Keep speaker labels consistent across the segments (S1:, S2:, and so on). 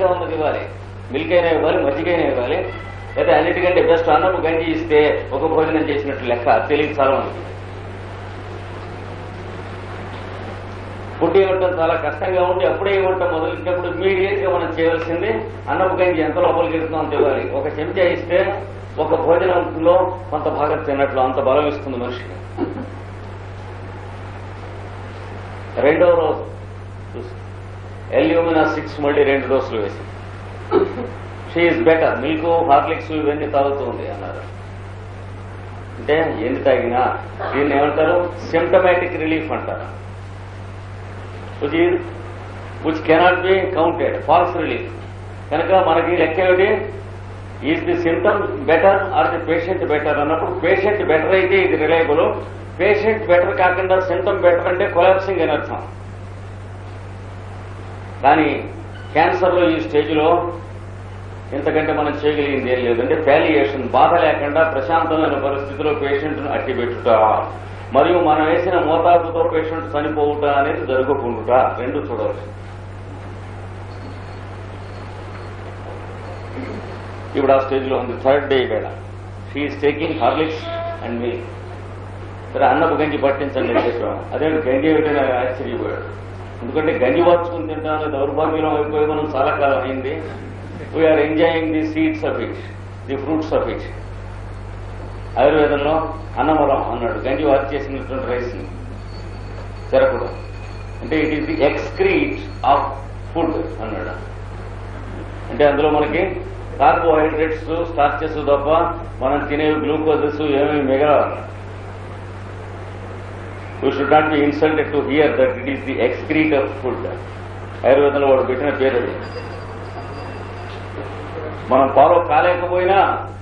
S1: గా ఉన్నది ఇవ్వాలి మిల్క్ అయినా ఇవ్వాలి మజ్జిగైనా ఇవ్వాలి. లేదా అన్నిటికంటే బెస్ట్ అన్నము గంజి ఇస్తే ఒక భోజనం చేసినట్టు లెక్క. తెలియదు చాలా ఉంది ఫుడ్ ఇవ్వటం చాలా కష్టంగా ఉండి అప్పుడే ఇవ్వటం మొదలెట్టినప్పుడు ఇమీడియట్గా మనం చేయవలసింది అన్నపు గంజి ఎంత లోపలికి వెళ్తుందో అంత ఇవ్వాలి. ఒక చెంచా ఇస్తే ఒక భోజనంలో కొంత భాగం తిన్నట్లు అంత బలం ఇస్తుంది మనిషికి. రెండవ రోజు ఎల్యూమినా సిక్స్ మళ్ళీ రెండు డోసులు వేసి. షీఈస్ బెటర్ మిల్క్ హార్లిక్స్ ఇవన్నీ తాగుతుంది అన్నారు. అంటే ఎన్ని తాగినా? దీన్ని ఏమంటారు? సిమ్టమాటిక్ రిలీఫ్ అంటారు. Which is which cannot be counted false relief కనుక మనకి లెక్క ఏమిటి? Is the symptom better or the patient better అన్నప్పుడు పేషెంట్ బెటర్ అయితే ఇది రిలయబుల్ పేషెంట్ బెటర్ కాకుండా సిమ్టమ్ బెటర్ అంటే కొలాప్సింగ్ అని అర్థం. కానీ క్యాన్సర్లో ఈ స్టేజ్లో ఇంతకంటే మనం చేయగలిగింది ఏం లేదంటే ఫ్యాలియేషన్ బాధ లేకుండా ప్రశాంతమైన పరిస్థితిలో పేషెంట్ను అట్టిపెట్టుట. మరియు మనం వేసిన మోతాదుతో పేషెంట్ చనిపోవుట అనేది జరగకుండుట. రెండు చూడవచ్చు ఇప్పుడు ఆ స్టేజ్లో ఉంది. థర్డ్ డే వేళ. She is taking Horlicks and మీ సరే అన్నపు గంజి పట్టించండి చెప్పాం అదే గంజి ఏమిటైనా ఆశ్చర్యపోయాడు. ఎందుకంటే గంజి వార్చుకుని తింటామని దౌర్భాగ్యం అయిపోయి మనం చాలా కాలం అయింది. We are enjoying the seeds of it the fruits of it ఆయుర్వేదంలో అన్నవరం అన్నాడు. గంజి వాచ్ చేసినటువంటి రైస్ని. చెరకుడు అంటే it is the excrete of food అన్నాడు. అంటే అందులో మనకి కార్బోహైడ్రేట్స్ స్టార్చెస్ తప్ప మనం తినే గ్లూకోజెస్ ఏమేమి మిగలవాలి we should not be insulted to hear that it is the excrete of food ఆయుర్వేదంలో వాడు పెట్టిన పేరు అది. మనం ఫాలో కాలేకపోయినా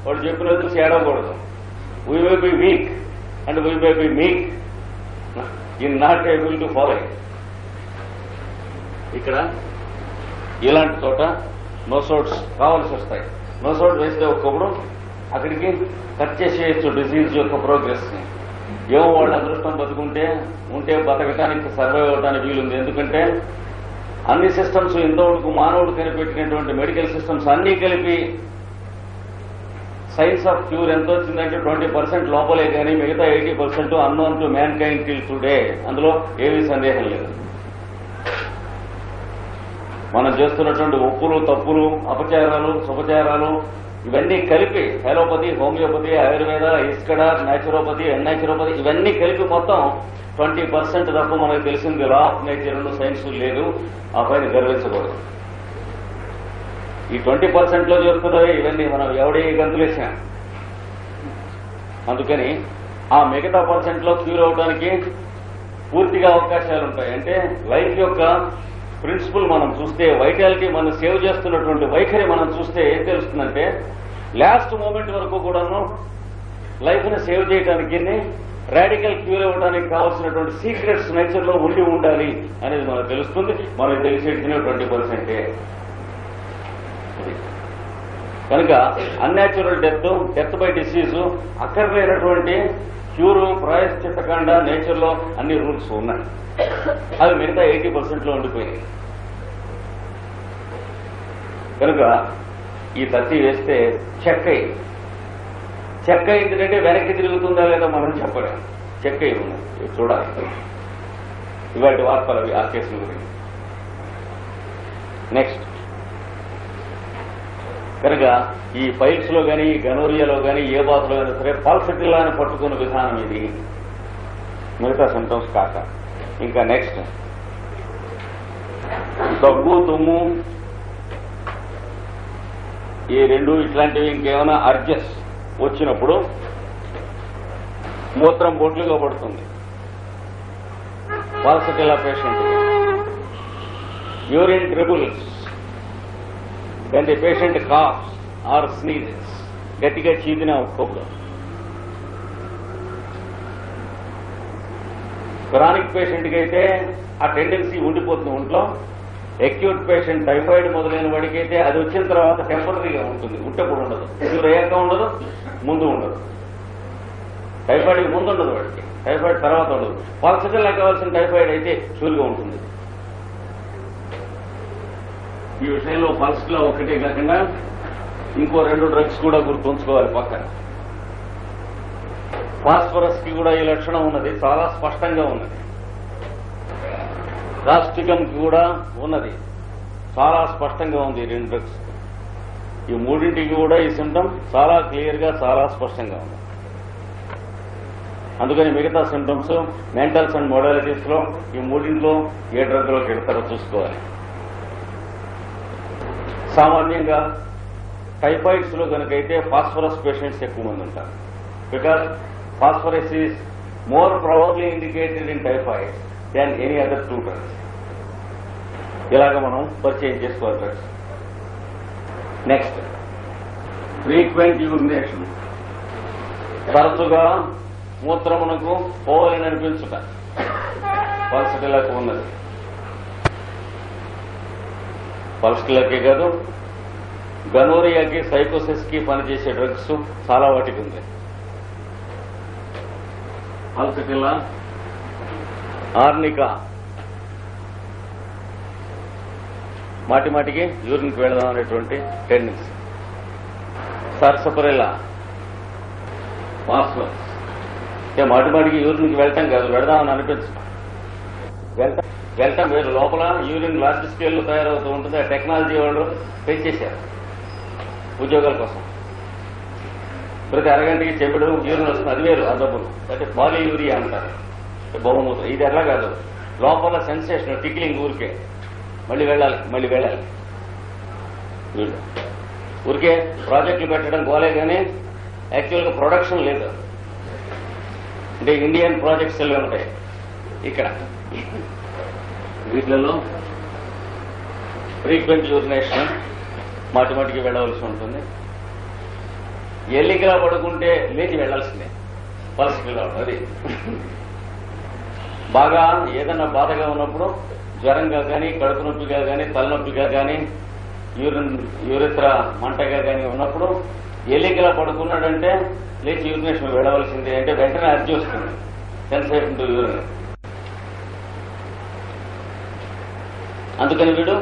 S1: వాడు చెప్పిన చూసి ఏడవకూడదు we may be weak and we may be meek in not able to follow ఇక్కడ ఇలాంటి చోట నోసోడ్స్ కావాల్సి వస్తాయి. నోసోడ్ వేస్తే ఒక్కప్పుడు అక్కడికి కట్ చేసేయచ్చు డిజీజ్ యొక్క ప్రోగ్రెస్ని. ఏమో వాళ్ళ అదృష్టం బతుకుంటే ఉంటే బతకటానికి సర్వైవ్ అవడానికి వీలుంది. ఎందుకంటే అన్ని సిస్టమ్స్ ఇంతవరకు మానవుడు కనిపెట్టినటువంటి మెడికల్ సిస్టమ్స్ అన్ని కలిపి సైన్స్ ఆఫ్ క్యూర్ ఎంత వచ్చిందంటే ట్వంటీ పర్సెంట్ లోపలే కానీ మిగతా eighty percent unknown to mankind till today. అందులో ఏమీ సందేహం లేదు. మనం చేస్తున్నటువంటి ఒప్పులు తప్పులు అపచారాలు శుభచారాలు ఇవన్నీ కలిపి హెలోపతి హోమియోపతి ఆయుర్వేద ఇస్కడ న్యాచురోపతి ఎన్యాచురోపతి ఇవన్నీ కలిపి మొత్తం ట్వంటీ పర్సెంట్ తప్ప మనకు తెలిసింది లా ఆఫ్ నేచర్ సైన్స్ లేదు. ఆ పైన గర్వించకూడదు. ఈ ట్వంటీ పర్సెంట్లో చేరుకున్నవి ఇవన్నీ మనం ఎవడే గంతులేసాం అందుకని ఆ మిగతా పర్సెంట్లో క్యూర్ అవడానికి పూర్తిగా అవకాశాలు ఉంటాయి అంటే లైఫ్ యొక్క ప్రిన్సిపల్ మనం చూస్తే వైటాలిటీ మనం సేవ్ చేస్తున్నటువంటి వైఖరి మనం చూస్తే ఏం తెలుస్తుందంటే లాస్ట్ మూమెంట్ వరకు కూడాను లైఫ్ని సేవ్ చేయడానికి రాడికల్ క్యూర్ అవ్వడానికి కావాల్సినటువంటి సీక్రెట్స్ నేచర్లో ఉండి ఉండాలి అనేది మనకు తెలుస్తుంది. మనకు తెలిసేటిన ట్వంటీ పర్సెంటే కనుక unnatural death death by disease అక్కర్లేనటువంటి cure ప్రాయశ్చిత్తకాండ నేచర్లో అన్ని రూల్స్ ఉన్నాయి. అవి మిగతా ఎయిటీ పర్సెంట్లో ఉండిపోయినాయి. కనుక ఈ తత్తి వేస్తే చెక్క. చెక్క ఏంటంటే వెనక్కి తిరుగుతుందా లేదా మనం చెప్పలేం. చెక్క అయి ఉన్నది చూడాలి. ఇవాటి వార్తలు అవి ఆ కేసుల గురించి. నెక్స్ట్ కనుక ఈ ఫైల్స్లో కానీ ఈ గనోరియాలో కానీ ఏ బాధలో కానీ సరే పల్సటిల్లాని పట్టుకున్న విధానం ఇది. మిగతా సింటమ్స్ కాక. ఇంకా నెక్స్ట్ దగ్గు తుమ్ము ఈ రెండు ఇట్లాంటివి ఇంకేమైనా అర్జెస్ వచ్చినప్పుడు మూత్రం బొట్లుగా పడుతుంది. Pulsatilla patient urine troubles when the patient coughs or sneezes గట్టిగా చీదిన ఒప్పుకోకూడదు క్రానిక్ పేషెంట్కి అయితే ఆ టెండెన్సీ ఉండిపోతుంది ఒంట్లో. అక్యూట్ పేషెంట్ టైఫాయిడ్ మొదలైన వాడికి అయితే అది వచ్చిన తర్వాత టెంపరీగా ఉంటుంది. ఉట్టప్పుడు ఉండదు. క్యూర్ అయ్యాక ఉండదు ముందు ఉండదు. టైఫాయిడ్ ముందు ఉండదు వాడికి. టైఫాయిడ్ తర్వాత ఉండదు. పాల్సిటిల్లా కావాల్సిన టైఫాయిడ్ అయితే షూర్గా ఉంటుంది. ఈ విషయంలో పల్స్లో ఒకటే కాకుండా ఇంకో రెండు డ్రగ్స్ కూడా గుర్తుంచుకోవాలి పక్కన. ఫాస్ఫరస్కి కూడా ఈ లక్షణం ఉన్నది చాలా స్పష్టంగా ఉన్నది. కాస్టికం కి కూడా ఉన్నది చాలా స్పష్టంగా ఉంది ఈ రెండు డ్రగ్స్ ఈ మూడింటికి కూడా ఈ సిమ్టమ్ చాలా క్లియర్గా చాలా స్పష్టంగా ఉంది. అందుకని మిగతా సిమ్టమ్స్ మెంటల్స్ అండ్ మోడాలిటీస్లో ఈ మూడింట్లో ఏ డ్రగ్లోకి వెళ్తారో చూసుకోవాలి. సామాన్యంగా టైఫాయిడ్స్లో కనుకైతే ఫాస్ఫరస్ పేషెంట్స్ ఎక్కువ మంది ఉంటారు. Because phosphorus is more probably indicated in typhoid than any other two drugs ఇలాగ మనం పరిచయం చేసుకోవాలి డ్రగ్స్ నెక్స్ట్ ఫ్రీక్వెంట్ యూరినేషన్ తరచుగా మూత్రమునకు పోవాలని అనిపించుట. పరిస్థితి ఉన్నది. పల్సటిలకే కాదు గనోరియాకి సైకోసిస్కి పనిచేసే డ్రగ్స్ చాలా వాటికి ఉంది పల్సటిలా ఆర్నికా. మాటి మాటికి యూరిన్కి వెళదాం అనేటువంటి టెండెన్సీ. సర్సపరెలా. అంటే మాటి మాటికి యూరిన్కి వెళ్తాం కాదు వెళదామని అనిపించడం వెళ్తాం. వెంట మీరు లోపల యూరిన్ లార్జ్ స్కేల్లో తయారవుతూ ఉంటుంది ఆ టెక్నాలజీ వాళ్ళు పెంచేశారు ఉద్యోగాల కోసం. ప్రతి అరగంటకి చెప్పడం యూరిన్ వస్తుంది అది వేరు ఆ డబ్బులు. అంటే పాలీ యూరియా అంటారు బహుమూత్రం ఇది ఎట్లా కాదు. లోపల సెన్సేషన్ టిక్లింగ్ ఊరికే. మళ్ళీ వెళ్ళాలి మళ్ళీ వెళ్ళాలి. ఊరికే ప్రాజెక్టులు పెట్టడం గోలే కానీ యాక్చువల్గా ప్రొడక్షన్ లేదు. అంటే ఇండియన్ ప్రాజెక్ట్స్ ఉంటాయి ఇక్కడ. వీటిలలో ఫ్రీక్వెంట్ యూరినేషన్ మాటి మాటికి వెళ్ళవలసి ఉంటుంది. ఎల్లికిలా పడుకుంటే లేచి వెళ్ళాల్సిందే పరిస్థితిలో అది. బాగా ఏదైనా బాధగా ఉన్నప్పుడు జ్వరంగా కానీ కడుపు నొప్పిగా కానీ తలనొప్పిగా కానీ యూరిన్ యూరిత్ర మంటగా కానీ ఉన్నప్పుడు ఎలికలా పడుకున్నాడంటే లేచి యూరినేషన్ వెళ్ళవలసిందే అంటే వెంటనే అర్జీ వస్తుంది. Sensation to urine? అందుకని వీడు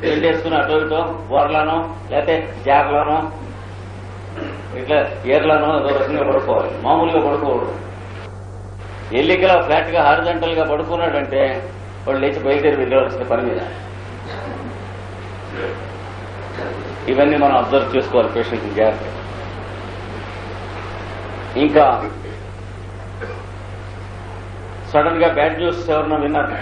S1: వెళ్ళేసుకుని అటో ఇటో బోర్లానో లేకపోతే జార్లోనో ఇట్లా ఏర్లానో ఏదో రకంగా పడుకోవాలి. మామూలుగా పడుకోకూడదు. ఎల్లికలా ఫ్లాట్గా హారిజంటల్గా పడుకున్నాడంటే వాడు లేచి బయలుదేరి వెళ్ళవలసిన పని మీద. ఇవన్నీ మనం అబ్జర్వ్ చేసుకోవాలి పేషెంట్ జాగ్రత్త ఇంకా సడన్గా బ్యాడ్ న్యూస్ ఎవరన్నా విన్నారు?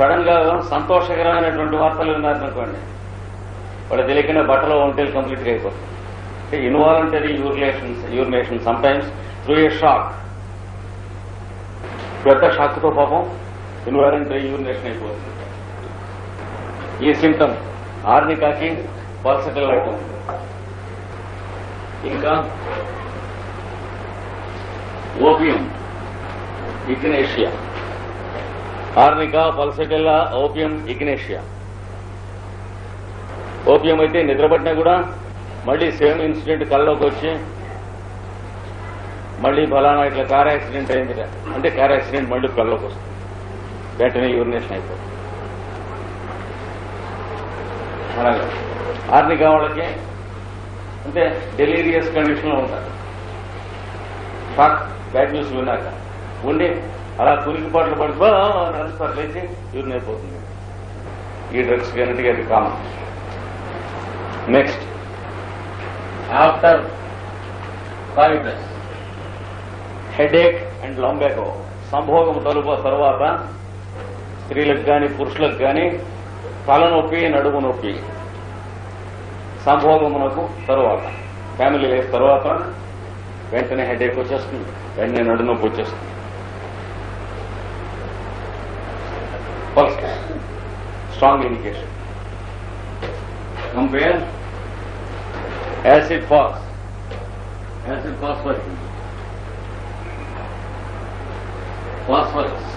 S1: సడన్గా సంతోషకరమైనటువంటి వార్తలు విన్నారనుకోండి వాళ్ళు తెలియకుండా బట్టలో ఒంటేలు కంప్లీట్గా అయిపోతుంది అంటే involuntary urinations urination some times through a shock పెద్ద షాక్తో పాపం ఇన్వాలంటరీ యూరినేషన్ అయిపోతుంది. ఈ సిమ్టమ్ ఆర్నికాకి పల్సకల్ అవుతుంది ఇంకా opium ignatia arnica pulsatilla opium ignatia. Opium అయితే నిద్రపట్టినా కూడా మళ్ళీ సేమ్ ఇన్సిడెంట్ కల్లోకి వచ్చి మళ్ళీ ఫలానా ఇట్లా కార్ యాక్సిడెంట్ అయింది అంటే కార్ యాక్సిడెంట్ మళ్ళీ కల్లోకి వస్తుంది. వెంటనే యూరినేషన్ అయిపోతుంది. అలాగే. ఆర్నికా వాళ్ళకి అంటే డెలీరియస్ కండిషన్లో ఉంటారు. షాక్ బ్యాడ్ న్యూస్ విన్నాక. ఉండి అలా కురికిపాట్లు పడిపో నడుస్తారు లేచి యూరిన్ అయిపోతుంది. ఈ డ్రగ్స్ కనుక అది common next after coitus headache and lumbago సంభోగం తలుపు తర్వాత స్త్రీలకు కానీ పురుషులకు కానీ తలనొప్పి నడుము నొప్పి. సంభోగమునకు తరువాత. ఫ్యామిలీ లైఫ్ తర్వాత వెంటనే హెడేక్ వచ్చేస్తుంది. వెంటనే నడు నొప్పి వచ్చేస్తుంది first strong indication compare acid phos acid phosphorus phosphorus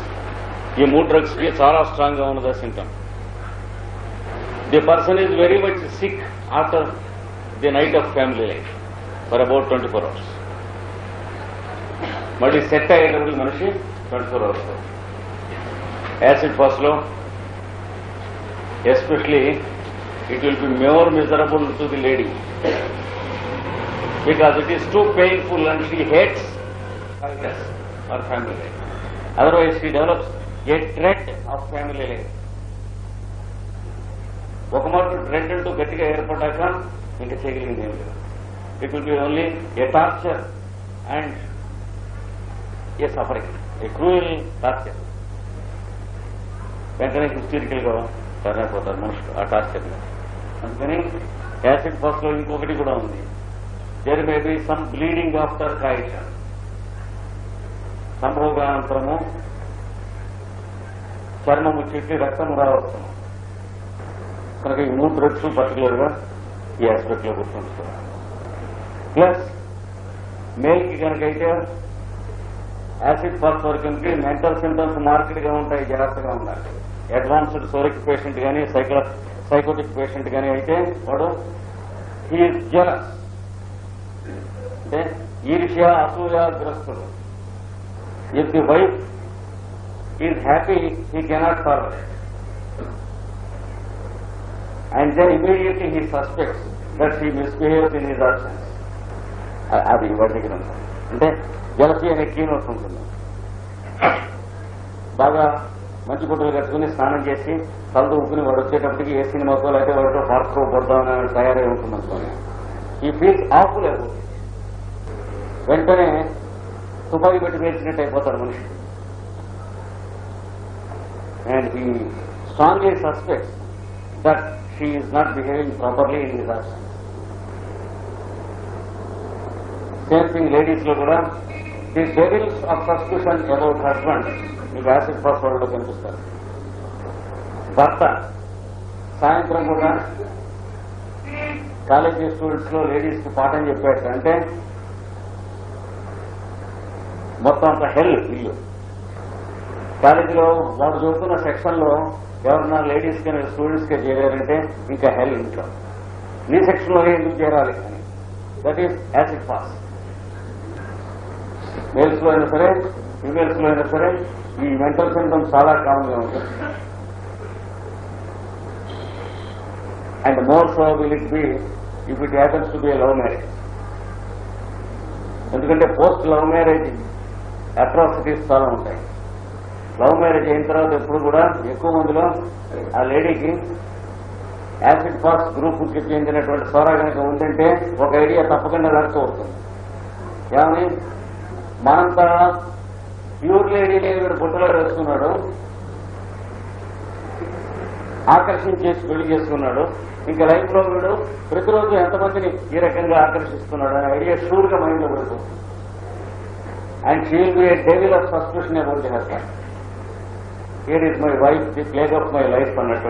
S1: ఈ మూడు డ్రగ్స్కి చాలా స్ట్రాంగ్గా ఉన్నది symptom the person is very much sick after the night of family life for about twenty four hours మళ్ళీ సెట్ అయ్యేటప్పుడు మనిషి twenty four hours acid phos లో especially it will be more miserable to the lady because it is too painful and she hates cultures or family life. Otherwise, she develops a dread of family life. ఒక మాట dread అంటూ గట్టిగా ఏర్పడ్డాక ఇంకా చేయగలిగింది ఏం లేదు it will be only a torture and a suffering a cruel torture వెంటనే హిస్టరికల్ గా మనుషులు ఆ టార్చర్ అందుకని యాసిడ్ ఫాస్ట్లో ఇంకొకటి కూడా ఉంది. There may be some bleeding after coitus సంభోగానంతరము చర్మము చెట్టి రక్తం రావచ్చు కనుక ఈ మూడు డ్రగ్స్ పర్టికులర్గా ఈ ఆస్పెక్ట్లో గుర్తుంచుకోవాలి. ప్లస్ మేల్కి కనుకైతే యాసిడ్ ఫాస్ఫోరికంకి మెంటల్ సింటమ్స్ మార్కెట్గా ఉంటాయి జాగ్రత్తగా ఉండాలి. అడ్వాన్స్డ్ సోరిక్ పేషెంట్ కానీ సైకో సైకోటిక్ పేషెంట్ కానీ అయితే వాడు హీ జలస్ అంటే ఈర్ష్య అసూయాగ్రస్తుడు. If the wife is happy he cannot forward and then immediately he suspects that he misbehaves in his options అది వాడి దగ్గర అంటే జలసీ అనే కీనోట్ ఉంటుంది. బాగా మంచి గుడ్డలు కట్టుకుని స్నానం చేసి తలదు ఊపుకుని వాడు వచ్చేటప్పటికి ఏ సినిమాకో లేకపోతే వాడితో పార్కో అని తయారై ఉంటుంది అనుకోని ఈ ఫీల్స్ ఆఫుల్ లేదు వెంటనే తుపాకీ పెట్టి వేసినట్టు అయిపోతాడు మనిషి. And he strongly suspects that she is not behaving properly in his option same thing లేడీస్లో కూడా the devils of suspicion about husband మీకు యాసిడ్ ఫాస్ట్ వరల్డ్ కనిపిస్తారు. భర్త సాయంత్రం కూడా కాలేజీ స్టూడెంట్స్లో లేడీస్కి పాఠం చెప్పాడు అంటే మొత్తం అంత హెల్ ఇల్లు. కాలేజీలో వాడు చదువుతున్న సెక్షన్లో ఎవరన్నా లేడీస్కి స్టూడెంట్స్కి చేరారంటే ఇంకా హెల్ ఇంట్లో. నీ సెక్షన్లో ఎందుకు చేరాలి? అని దట్ ఈస్ యాసిడ్ పాస్ మేల్స్లో అయినా సరే ఫీమేల్స్లో అయినా సరే ఈ మెంటల్ సింటమ్స్ చాలా కామన్గా ఉంటుంది and more so will it be if it happens to be love marriage. ఎందుకంటే పోస్ట్ లవ్ మ్యారేజ్ అట్రాసిటీస్ చాలా ఉంటాయి. లవ్ మ్యారేజ్ అయిన తర్వాత ఎప్పుడు కూడా ఎక్కువ మందిలో ఆ లేడీకి యాసిడ్ ఫాస్ట్ గ్రూప్కి చెందినటువంటి సోరా కనుక ఉందంటే ఒక ఐడియా తప్పకుండా వెనక్కి అవుతుంది ఏమని? మనంతా ప్యూర్ లేడీ వీడు బుట్టలో వేసుకున్నాడు. ఆకర్షించేసి పెళ్ళి చేసుకున్నాడు. ఇంకా లైఫ్లో వీడు ప్రతిరోజు ఎంతమందిని ఈ రకంగా ఆకర్షిస్తున్నాడు అనే ఐడియా షూర్గా మైండ్లో పడుతుంది and she will be a devil of suspicion about husband here is my wife the plague of my life అన్నట్టు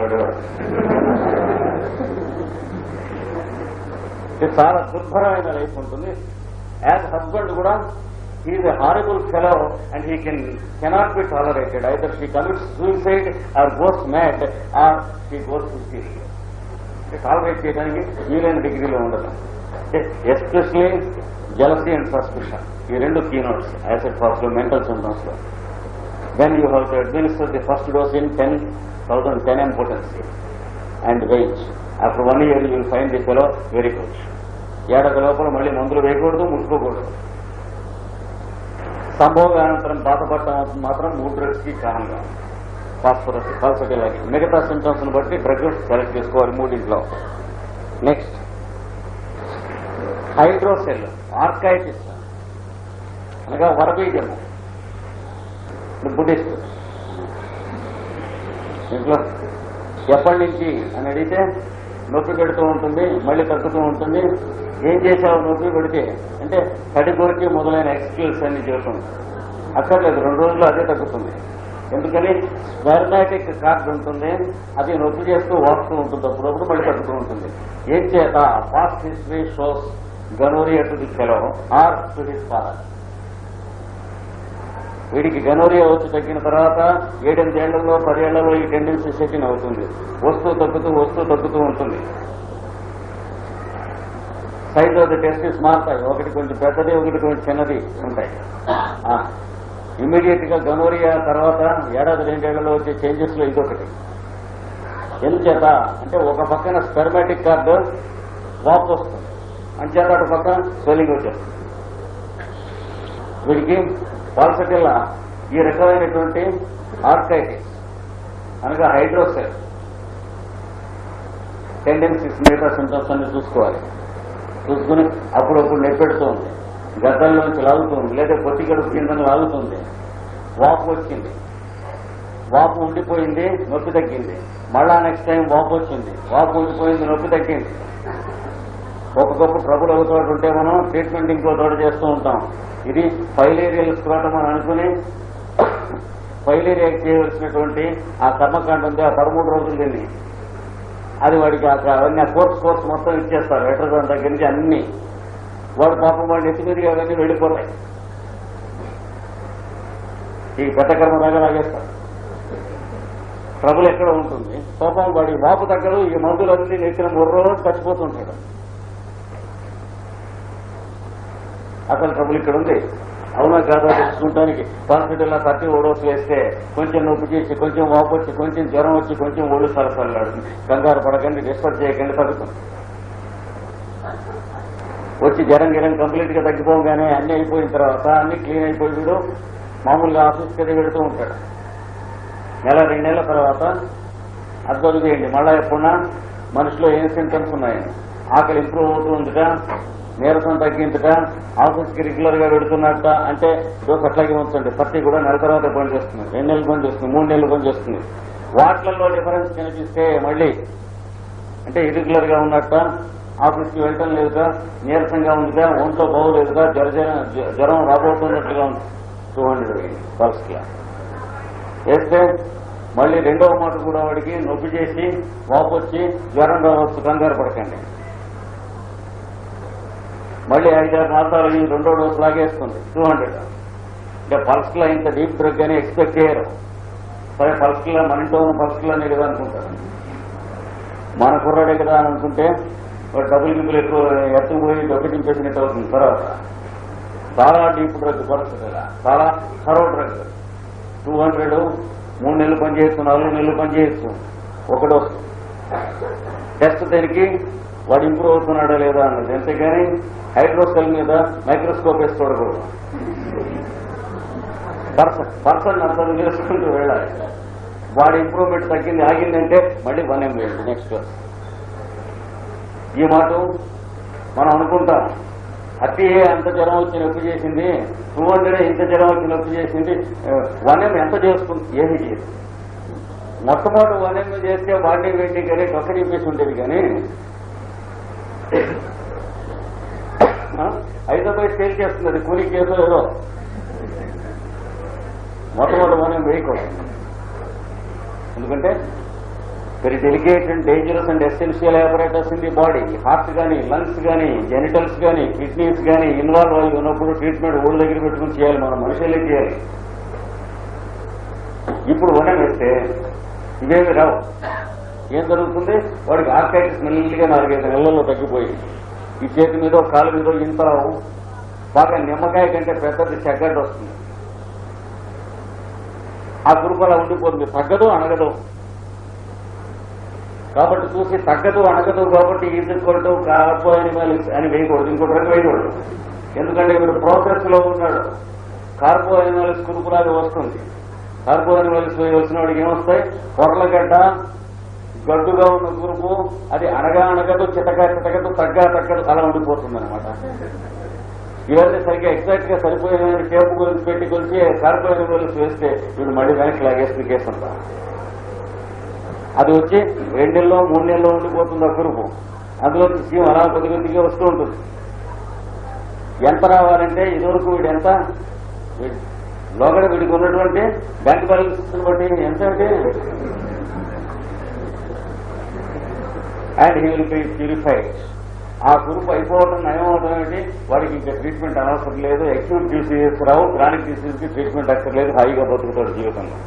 S1: ఇది చాలా దుర్భరమైన లైఫ్ ఉంటుంది. యాజ్ హస్బెండ్ కూడా is a horrible fellow and he can cannot be tolerated either she commits suicide or goes mad or she goes tolerate చేయడానికి వీలైన డిగ్రీలో ఉండదు. ఎస్పెషలీ జలసీ అండ్ సస్పిషన్ ఈ రెండు కీనోట్స్ యాసిడ్ ఫాస్ట్లో mental సింటమ్స్లో then you have to administer the first dose in ten thousand ten M potency and wait after one year you fine the fellow very good ఏడాది లోపల మళ్ళీ మందులు వేయకూడదు ముట్టుకోకూడదు. సంభోగానంతరం బాధపడటం మాత్రం మూడు డ్రగ్స్కి కారణంగా. ఫాస్ఫరస్ ఫాల్సటిలాగి మిగతా సింటమ్స్ బట్టి డ్రగ్ సెలెక్ట్ చేసుకోవాలి మూడింట్లో. నెక్స్ట్. హైడ్రోసెల్ ఆర్కైటిస్ అనగా వరబీజము. బుద్ధిస్ట్. ఇంట్లో ఎప్పటి నుంచి అని అడిగితే నొప్పి పెడుతూ ఉంటుంది మళ్ళీ తగ్గుతూ ఉంటుంది. ఏం చేసావు నొప్పి పెడితే? అంటే కడిగొరికి మొదలైన ఎక్స్క్యూజ్ అన్ని చేస్తుంది. అక్కర్లేదు రెండు రోజులు అదే తగ్గుతుంది. ఎందుకని? స్పెర్మాటిక్ కార్డ్ ఉంటుంది అది నొప్పి చేస్తూ వాస్తూ ఉంటుంది అప్పుడప్పుడు మళ్ళీ తగ్గుతూ ఉంటుంది. ఏం చేత? Past history shows gonorrhoea to the fellow or to his father వీడికి గనోరియా వచ్చి తగ్గిన తర్వాత ఏడెనిమిదేళ్ళలో పదేళ్ళలో ఈ టెండెన్సీ సెటిన్ అవుతుంది. వస్తూ తగ్గుతూ వస్తూ తగ్గుతూ ఉంటుంది. సైజ్ ఆఫ్ ది టెస్టిస్ మారుతాయి ఒకటి కొంచెం పెద్దది ఒకటి కొంచెం చిన్నది ఉంటాయి. ఇమీడియట్గా గనోరియా తర్వాత ఏడాది రెండేళ్ళలో వచ్చే చేంజెస్లో ఇదొకటి. ఎందుచేత అంటే ఒక పక్కన స్పెర్మాటిక్ కార్డు వాపు వస్తుంది. అంచేత ఒక పక్క స్వెల్లింగ్ వచ్చేస్తుంది. వీడికి పాల్సటిల్ల ఈ రకమైనటువంటి ఆర్కైటిస్ అనగా హైడ్రోసెల్ టెండెన్సీస్ మిగతా సింటమ్స్ అన్ని చూసుకోవాలి. చూసుకుని అప్పుడప్పుడు నెప్పెడుతుంది గద్దల్లోంచి లాగుతుంది లేదా పొత్తి గడుపు కింద లాగుతుంది వాపు వచ్చింది. వాపు ఉండిపోయింది నొప్పి తగ్గింది. మళ్ళా నెక్స్ట్ టైం వాపు వచ్చింది. వాపు ఉండిపోయింది నొప్పి తగ్గింది. ఒక్కొక్క ట్రబుల్ ఒక ఉంటే మనం ట్రీట్మెంట్ ఇంకో చోట చేస్తూ ఉంటాం. ఇది ఫైలేరియల్ స్క్రోటం అని అనుకుని ఫైలేరియాకి చేయవలసినటువంటి ఆ కర్మకాండ ఉంది ఆ పదమూడు రోజులు దీన్ని. అది వాడికి అవన్నీ ఆ కోర్స్ కోర్స్ మొత్తం ఇచ్చేస్తారు వెటర్దాన్ దగ్గర నుంచి అన్ని. వాడు పాపం వాడిని నెత్తి అవన్నీ వెళ్ళిపోతాయి. ఈ ఘటకర్మ దాకా లాగేస్తారు. ట్రబుల్ ఎక్కడ ఉంటుంది. పాపం వాడి వాపు తగ్గడు ఈ మందులన్నీ నెత్తిన మూడు రోజులు చచ్చిపోతుంటాడు. అసలు ట్రబుల్ ఇక్కడ ఉంది. అవునా కాదా తెలుసుకుంటానికి? హాస్పిటల్లో థర్టీ ఓడోస్ వేస్తే కొంచెం నొప్పి చేసి కొంచెం వాపు వచ్చి కొంచెం జ్వరం వచ్చి కొంచెం ఒళ్ళు సలసలాడుతుంది కంగారు పడకండి డిస్టర్బ్ చేయకండి తగ్గుతుంది వచ్చి జ్వరం గిరం కంప్లీట్గా తగ్గిపోగానే అన్ని అయిపోయిన తర్వాత అన్ని క్లీన్ అయిపోయి వీడు మామూలుగా ఆఫీస్కి వెళ్ళి ఉంటాడు. నెల రెండు నెలల తర్వాత అర్థం చేయండి. మళ్ళా ఎప్పుడన్నా మనిషిలో ఏం సింటమ్స్ ఉన్నాయని. ఆకలి ఇంప్రూవ్ అవుతూ ఉందిగా. నీరసం తగ్గించట ఆఫీస్కి రెగ్యులర్గా పెడుతున్నట్ట అంటే డోస్ అట్లాగే ఉంచండి. ప్రతి కూడా నెల తర్వాత పని చేస్తుంది. రెండు నెలలు పని చేస్తుంది. మూడు నెలలు పని చేస్తుంది. వాటిలలో డిఫరెన్స్ కనిపిస్తే మళ్ళీ అంటే ఇరెగ్యులర్గా ఉన్నట్ట ఆఫీస్కి వెళ్ళటం లేదుగా నీరసంగా ఉందిగా ఒంట్లో బాగోలేదుగా జ్వర జ్వరం- జ్వరం రాబోతున్నట్టుగా ఉంది. టూ హండ్రెడ్ పల్స్ వేస్తే మళ్ళీ రెండవ మాట కూడా వాడికి నొప్పి చేసి వాపొచ్చి జ్వరం రావచ్చు. కంగారు పడకండి. మళ్ళీ ఐదారు నాలుగు ఈ రెండో డోసు లాగేస్తుంది టూ హండ్రెడ్ అంటే పల్స్లో ఇంత డీప్ డ్రగ్ అని ఎక్స్పెక్ట్ చేయరు. సరే పల్స్లో మన ఇంట్లో ఉన్న పల్స్ కదా అనుకుంటారు. మన కుర్రాడే కదా అని అనుకుంటే వాడు డబ్బులు ఎక్కువ ఎత్తుకుపోయి డబ్బు దింపేసినట్టు అవుతుంది. తర్వాత చాలా డీప్ డ్రగ్ పల్స్ కదా. చాలా సరో డ్రగ్ టూ హండ్రెడ్ మూడు నెలలు పనిచేస్తూ నాలుగు నెలలు పనిచేస్తూ ఒక డోస్ టెస్ట్ దానికి? వాడు ఇంప్రూవ్ అవుతున్నాడా లేదా అన్నది. అంతేగాని హైడ్రోసెల్ మీద మైక్రోస్కోప్ వేసి చూడకూడదు. పర్సన్ పర్సన్ అర్థం చేసుకుంటూ వెళ్ళాలి. వాడి ఇంప్రూవ్మెంట్ తగ్గింది ఆగిందంటే మళ్ళీ వన్ ఎంబీ నెక్స్ట్. ఈ మాట మనం అనుకుంటాం. అతి ఎంత జ్వరం వచ్చి నొప్పి చేసింది టూ హండ్రెడ్ ఇంత జ్వరం వచ్చి నొప్పి చేసింది వన్ ఎం ఎంత చేసుకుంది ఏమి చేయదు. మొట్టమొదటి వన్ ఎం చేస్తే బాడీ వెయిట్ కానీ డొక్క ఉండేది కానీ ఐదో పై స్టేల్ చేస్తుంది అది కూలి కేసు ఏదో. మొట్టమొదటి వన్ వేయకూడదు. ఎందుకంటే very delicate and dangerous and essential operators in the body heart కానీ లంగ్స్ కానీ జెనిటల్స్ కానీ కిడ్నీస్ కానీ ఇన్వాల్వ్ అయి ఉన్నప్పుడు ట్రీట్మెంట్ ఊళ్ళ దగ్గర పెట్టుకుని చేయాలి. మనం మనుషులే చేయాలి. ఇప్పుడు వనం వేస్తే ఇవేమి రావు. ఏం జరుగుతుంది? వాడికి ఆర్కైటిస్ మెల్లిగా నాలుగైదు నెలల్లో తగ్గిపోయి ఈ చేతి మీద కాలు మీద ఇంత రావు బాగా నిమ్మకాయ కంటే పెద్దది చెగ్గడ్డ వస్తుంది. ఆ గురుపు అలా ఉండిపోతుంది. తగ్గదు అనగదు. కాబట్టి చూసి తగ్గదు అనగదు కాబట్టి ఈజుకొల్టు కార్బో అని వేయకూడదు. ఇంకోటి రకం వేయకూడదు. ఎందుకంటే ఇప్పుడు ప్రాసెస్లో ఉన్నాడు. కార్బో అనిమల్స్ వస్తుంది. కార్బో అనిమల్స్ వేయవలసిన వాడికి ఏమొస్తాయి? పొరలగడ్డ గడ్డుగా ఉన్న గురుపు అది అనగా అనగదు చితగా చితగదు తగ్గా తగ్గదు అలా ఉండిపోతుంది అనమాట ఇవన్నీ సరిగ్గా ఎగ్జాక్ట్గా సరిపోయిన టేపు గురించి పెట్టి కొలిచి సరిపోయిన గురించి వేస్తే వీడు మళ్ళీ వెనక్కి లాగేస్తుంది కేసు అంతా. అది వచ్చి రెండు నెలలో మూడు నెలల్లో ఉండిపోతుంది ఆ కురుపు అందులో సీఎం అలా కొద్ది కొద్దిగా వస్తూ ఉంటుంది. ఎంత రావాలంటే ఇదివరకు వీడు ఎంత? లోగడ వీడికి ఉన్నటువంటి బ్యాంక్ బ్యాలెన్స్ బట్టి ఎంత అంటే and he will be purified ఆ కురుపు అయిపోవడం నయం అవడం ఏంటి? వాడికి ఇంకా ట్రీట్మెంట్ అనవసరం లేదు. అక్యూట్ డిసీజెస్ రావు క్రానిక్ డిసీజ్కి ట్రీట్మెంట్ అక్కర్లేదు హాయిగా బతుకుతాడు జీవితంలో.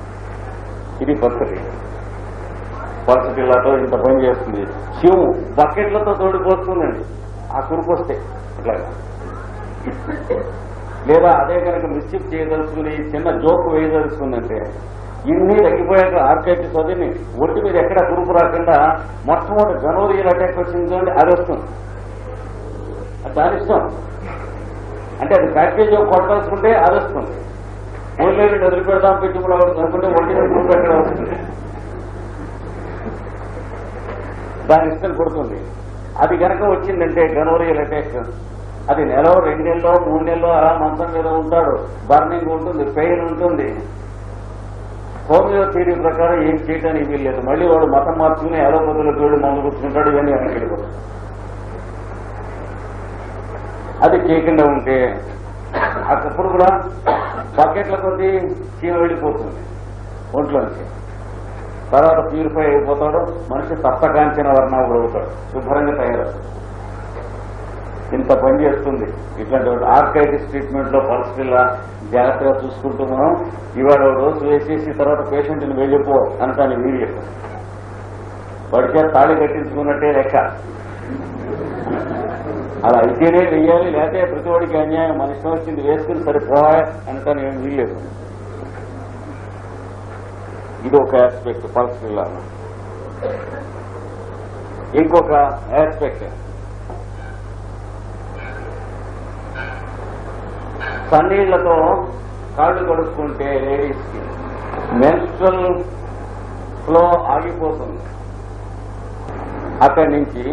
S1: ఇది పద్ధతి. పల్స్ ఇంత పని చేస్తుంది. శివు బకెట్లతో తోడిపోతుందండి. ఆ కురుపు వస్తే ఇట్లాగా లేదా అదే కనుక మిస్చిప్ చేయదలుచుకుని చిన్న జోక్ వేయదలుచుకుందంటే ఇన్ని తగ్గిపోయాక ఆర్కైటిస్ వదిలి ఒంటి మీద ఎక్కడ కురుపు రాకుండా మొట్టమొదటి జనవరి అటాక్ వచ్చింది చూడండి అది వస్తుంది. దాని ఇష్టం. అంటే అది ప్యాకేజ్ కొట్టాల్సుకుంటే అది వస్తుంది. ఓన్లీ వదిలి పెడదాం పెట్టి కూడా అనుకుంటే ఒంటి మీద కురుపు ఎక్కడ వస్తుంది. దాని ఇష్టం కొడుతుంది. అది కనుక వచ్చిందంటే గనోరియల్ అటాక్. అది నెల రెండు నెలలో మూడు నెలలో అలా మంచం మీద ఉంటాడు. బర్నింగ్ ఉంటుంది పెయిన్ ఉంటుంది. హోమియో థియరీ ప్రకారం ఏం చేయడానికి వీల్లేదు. మళ్ళీ వాడు మతం మార్చుకుని అలోపతులకు వీడు మందు కూర్చుంటాడు ఇవన్నీ వెనక్కి వెళ్ళిపోతాడు అది చేయకుండా ఉంటే అప్పుడు కూడా బకెట్ల కొద్దీ చీమ వెళ్ళిపోతుంది. ఒంట్లోంచి తర్వాత ప్యూరిఫై అయిపోతాడు మనిషి సప్తకాంచిన వర్ణాలు అవుతాడు. శుభ్రంగా తయారవుతాడు. ఇంత పని చేస్తుంది. ఇట్లాంటి ఆర్కైటిస్ ట్రీట్మెంట్లో పరిస్థితుల జాగ్రత్తగా చూసుకుంటూ మనం ఇవాళ రోజు వేసేసి తర్వాత పేషెంట్ని వెళ్ళిపో అనటానికి వీలు చెప్పారు వాడికే తాళి కట్టించుకున్నట్టే లెక్క. అలా అయితేనే వెయ్యాలి లేకపోతే ప్రతి వాడికి అన్యాయం. మన ఇష్టం వచ్చింది వేసుకుని సరిపోవా అంటాను ఏం వీలేదు ఇది ఒక ఆస్పెక్ట్ పర్సనల్ పిల్లలు ఇంకొక ఆస్పెక్ట్ సన్నీళ్ళతో కాళ్ళు కడుక్కుంటే లేడీస్కి మెన్స్ట్రల్ ఫ్లో ఆగిపోతుంది. అక్కడి నుంచి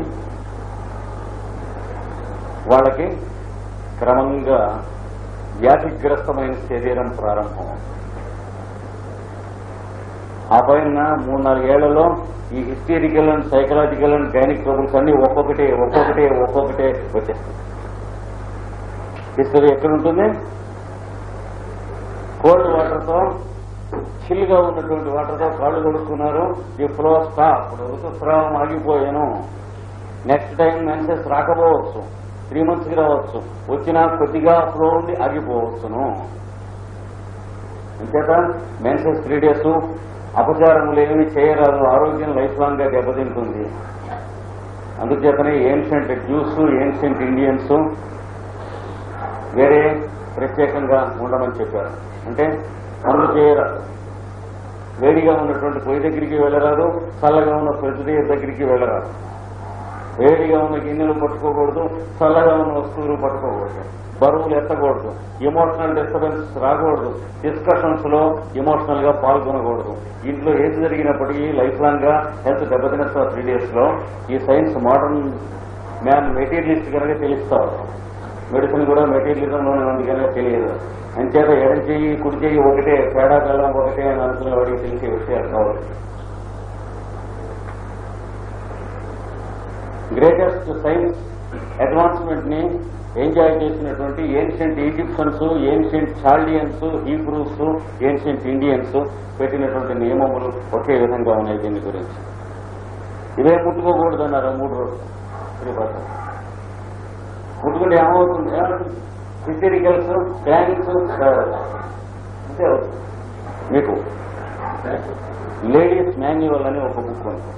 S1: వాళ్ళకి క్రమంగా వ్యాధిగ్రస్తమైన శరీరం ప్రారంభం ఆ పైన మూడు నాలుగేళ్ళలో ఈ hysterical and psychological and gynaec troubles అన్ని ఒక్కొక్కటే ఒక్కొక్కటే ఒక్కొక్కటే వచ్చేస్తాయి. హిస్టరీ ఎక్కడ ఉంటుంది? కోల్డ్ వాటర్తో చిల్గా ఉన్నటువంటి వాటర్తో కాళ్ళు కొడుకున్నారు ఈ ఫ్లో స్టాప్ ఋతుస్రావం ఆగిపోయాను. నెక్స్ట్ టైం మెన్సెస్ రాకపోవచ్చు. త్రీ మంత్స్కి రావచ్చు. వచ్చినా కొద్దిగా ఫ్లో ఉండి ఆగిపోవచ్చును. అంతేత మెన్సెస్ త్రీ డేస్ అపచారములు ఏమి చేయరాదు. ఆరోగ్యం లైఫ్ లాంగ్గా దెబ్బతింటుంది. అందుచేతనే ఏన్షియంట్ జ్యూస్ ఏన్షియంట్ ఇండియన్స్ వేరే ప్రత్యేకంగా ఉండమని చెప్పారు. అంటే పనులు చేయరాదు వేడిగా ఉన్నటువంటి పొయ్యి దగ్గరికి వెళ్ళరాదు చల్లగా ఉన్న ఫ్రిడ్జ్ దగ్గరికి వెళ్ళరాదు. వేడిగా ఉన్న గిన్నెలు పట్టుకోకూడదు చల్లగా ఉన్న వస్తువులు పట్టుకోకూడదు. బరువులు ఎత్తకూడదు. ఎమోషనల్ డిస్టర్బెన్స్ రాకూడదు. డిస్కషన్స్లో ఎమోషనల్గా పాల్గొనకూడదు. ఇంట్లో ఏది జరిగినప్పటికీ లైఫ్ లాంగ్గా హెల్త్ దెబ్బతినస్ త్రీ డేస్లో ఈ సైన్స్ మోడర్న్ మ్యాన్ మెటీరియలిస్ట్ కనుక తెలుస్తారు మెడిసిన్ కూడా మెటీరియలిజం ఉంది కనుక తెలియదు. అంచేత ఎడం చెయ్యి కుడి చెయ్యి ఒకటే తేడా కళ్ళం ఒకటే అని అనుకునే వాడికి తెలిసే విషయాలు కావాలి గ్రేటెస్ట్ సైన్స్ అడ్వాన్స్మెంట్ని ఎంజాయ్ చేసినటువంటి ancient Egyptians ancient Chaldeans Hebrews ancient Indians పెట్టినటువంటి నియమములు ఒకే విధంగా ఉన్నాయి దీని గురించి. ఇవే ముట్టుకోకూడదన్నారు మూడు రోజులు. శ్రీపాద. ముట్టుకుంటే ఏమవుతుంది? హిస్టరికల్స్ ప్లానింగ్స్ అంతే మీకు లేడీస్ మాన్యువల్ అని ఒక బుక్ ఉంది.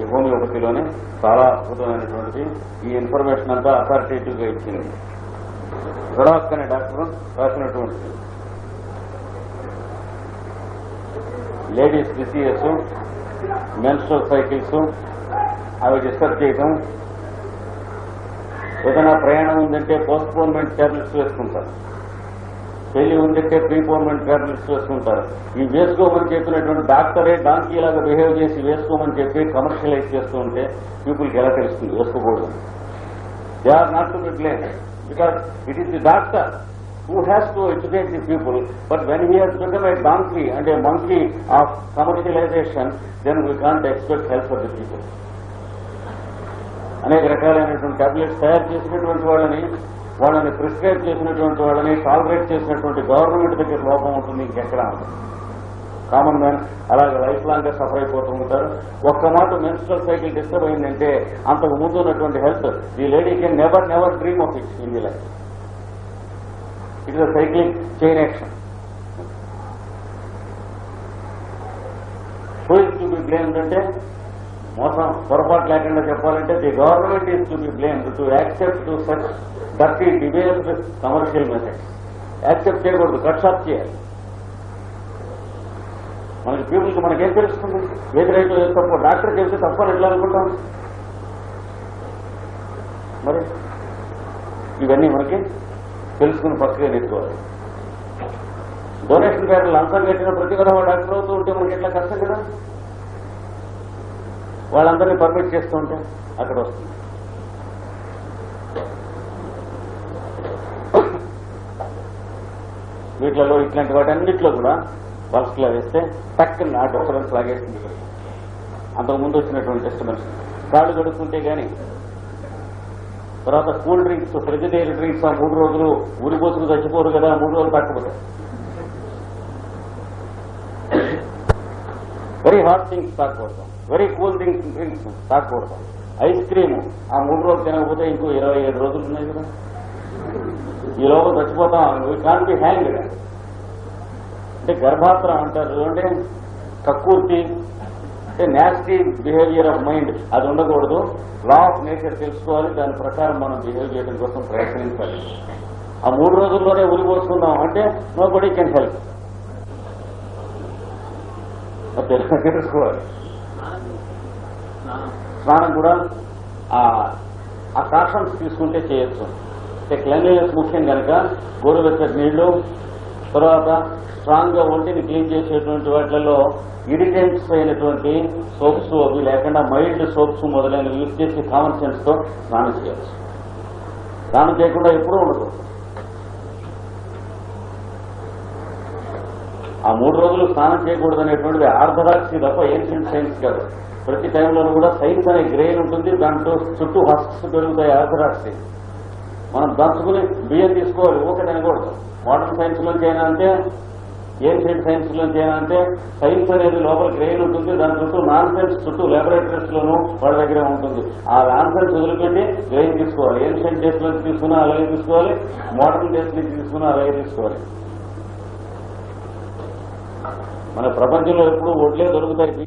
S1: ఈ హోమియోపతిలోనే చాలా అద్భుతమైనటువంటి ఈ ఇన్ఫర్మేషన్ అంతా అథారిటేటివ్గా ఇచ్చింది. గొడవక్ అనే డాక్టర్ రాసినటువంటి లేడీస్ డిసీజెస్ మెన్స్ట్రల్ సైకిల్స్ అవి డిస్కస్ చేయటం ఏదైనా ప్రయాణం ఉందంటే పోస్ట్పోన్మెంట్ టాబ్లెట్స్ వేసుకుంటారు. పెళ్ళి ఉందంటే ప్రీపోన్మెంట్ టాబ్లెట్స్ వేసుకుంటారు. ఈ వేసుకోమని చెప్పినటువంటి డాక్టరే దానికి లాగా బిహేవ్ చేసి వేసుకోమని చెప్పి కమర్షియలైజ్ చేస్తూ ఉంటే పీపుల్కి ఎలా తెలుస్తుంది? వేసుకోకూడదు. They are not to blame because it is the doctor who has to educate the people, but when he has become a donkey and a monkey of commercialization, then we can't expect help for the people. అనేక రకాలైనటువంటి tablets తయారు చేసినటువంటి వాళ్ళని వాళ్ళని prescribe చేసినటువంటి వాళ్ళని tolerate చేసినటువంటి government దగ్గర లోపం ఉంటుంది ఇంకెక్కడా కామన్ మ్యాన్ అలాగే లైఫ్ లాంగ్గా సఫర్ అయిపోతూ ఉంటారు. ఒక్క మాట మెన్స్ట్రల్ సైకిల్ డిస్టర్బ్ అయిందంటే అంతకు ముందు ఉన్నటువంటి హెల్త్ ఈ lady can never never dream of it in the life. It is cycling chain action. So it to be blamed అంటే మోసం పొరపాటు లేకుండా చెప్పాలంటే the government is to be blamed to accept to such dirty debased commercial methods accept చేయకూడదు cut shop చేయాలి. మనకి పీపుల్కి మనకేం తెలుస్తుంది? ఏది రైట్ ఏది తప్పు? డాక్టర్ చెప్తే తప్పు అని ఎట్లా అనుకుంటాం? మరి ఇవన్నీ మనకి తెలుసుకుని పక్కగా నేర్చుకోవాలి. డొనేషన్ పేరు లంచం కట్టిన ప్రతి కదా డాక్టర్ అవుతూ ఉంటే మనకి ఎట్లా కష్టం కదా? వాళ్ళందరినీ పర్మిట్ చేస్తూ ఉంటే అక్కడ వస్తుంది. వీటిలలో ఇట్లాంటి వాటి కూడా వలసలో వేస్తే టక్కున ఆ డిఫరెన్స్ లాగేస్తుంది అంతకుముందు వచ్చినటువంటి డిస్టర్బెన్స్ కాళ్ళు కడుక్కుంటే కానీ తర్వాత cool drinks fridge dairy drinks ఆ మూడు రోజులు ఉరిపోతులు చచ్చిపోరు కదా మూడు రోజులు పట్టకపోతే వెరీ హాట్ థింగ్స్ తాగకూడదు వెరీ కూల్ డ్రింక్స్ డ్రింక్స్ తాగకూడదు ఐస్ క్రీమ్ ఆ మూడు రోజులు తినకపోతే ఇంకో ఇరవై ఏడు రోజులు ఉన్నాయి కదా. ఈ లోపల చచ్చిపోతాం. కాన్ బి హ్యాంగ్ అంటే గర్భాత్రం అంటారు. అంటే కక్కుర్తి అంటే నేస్టీ బిహేవియర్ ఆఫ్ మైండ్ అది ఉండకూడదు. లా ఆఫ్ నేచర్ తెలుసుకోవాలి. దాని ప్రకారం మనం బిహేవ్ చేయడం కోసం ప్రయత్నించాలి. ఆ మూడు రోజుల్లోనే ఉరి అంటే నో బడీ కెన్ హెల్ప్ తెలుసుకోవాలి. స్నానం కూడా ఆ ఆ కాషన్స్ తీసుకుంటే చేయొచ్చు. అంటే క్లెన్లీనెస్ ముఖ్యం కనుక గోరువెచ్చటి నీళ్ళు తర్వాత స్ట్రాంగ్గా ఒంటిని క్లీన్ చేసేటువంటి వాటిలలో ఇరిటెంట్స్ అయినటువంటి సోప్స్ అవి లేకుండా మైల్డ్ సోప్స్ మొదలైనవి యూజ్ చేసి కామన్ సెన్స్తో స్నానం చేయొచ్చు. స్నానం చేయకుండా ఎప్పుడూ ఉండకూడదు. ఆ మూడు రోజులు స్నానం చేయకూడదు అనేటువంటిది ఆర్థడాక్సీ తప్ప ఏన్షియంట్ సైన్స్ కాదు. ప్రతి టైంలో కూడా సైన్స్ అనే గ్రెయిన్ ఉంటుంది దాంట్లో చుట్టూ హస్క్స్ పెరుగుతాయి ఆర్థడాక్సీ. మనం దంచుకుని బియ్యం తీసుకోవాలి ఊకే తినకూడదు. మోడర్న్ సైన్స్ లోంచి అయినా అంటే ఏన్షియంట్ సైన్స్ లోంచి అయినా అంటే సైన్స్ అనేది లోపల గ్రెయిన్ ఉంటుంది దాని చుట్టూ నాన్ సైన్స్ చుట్టూ లాబొరేటరీస్ లోను వాళ్ళ దగ్గరే ఉంటుంది. ఆ నాన్ సైన్స్ వదిలిపెట్టి గ్రెయిన్ తీసుకోవాలి. ఏన్షియంట్ డేస్ నుంచి తీసుకున్నా అలాగే తీసుకోవాలి మోడర్న్ డేస్ నుంచి తీసుకున్నా అలాగే తీసుకోవాలి. మన ప్రపంచంలో ఎప్పుడు ఓట్లే దొరుకుతాయి.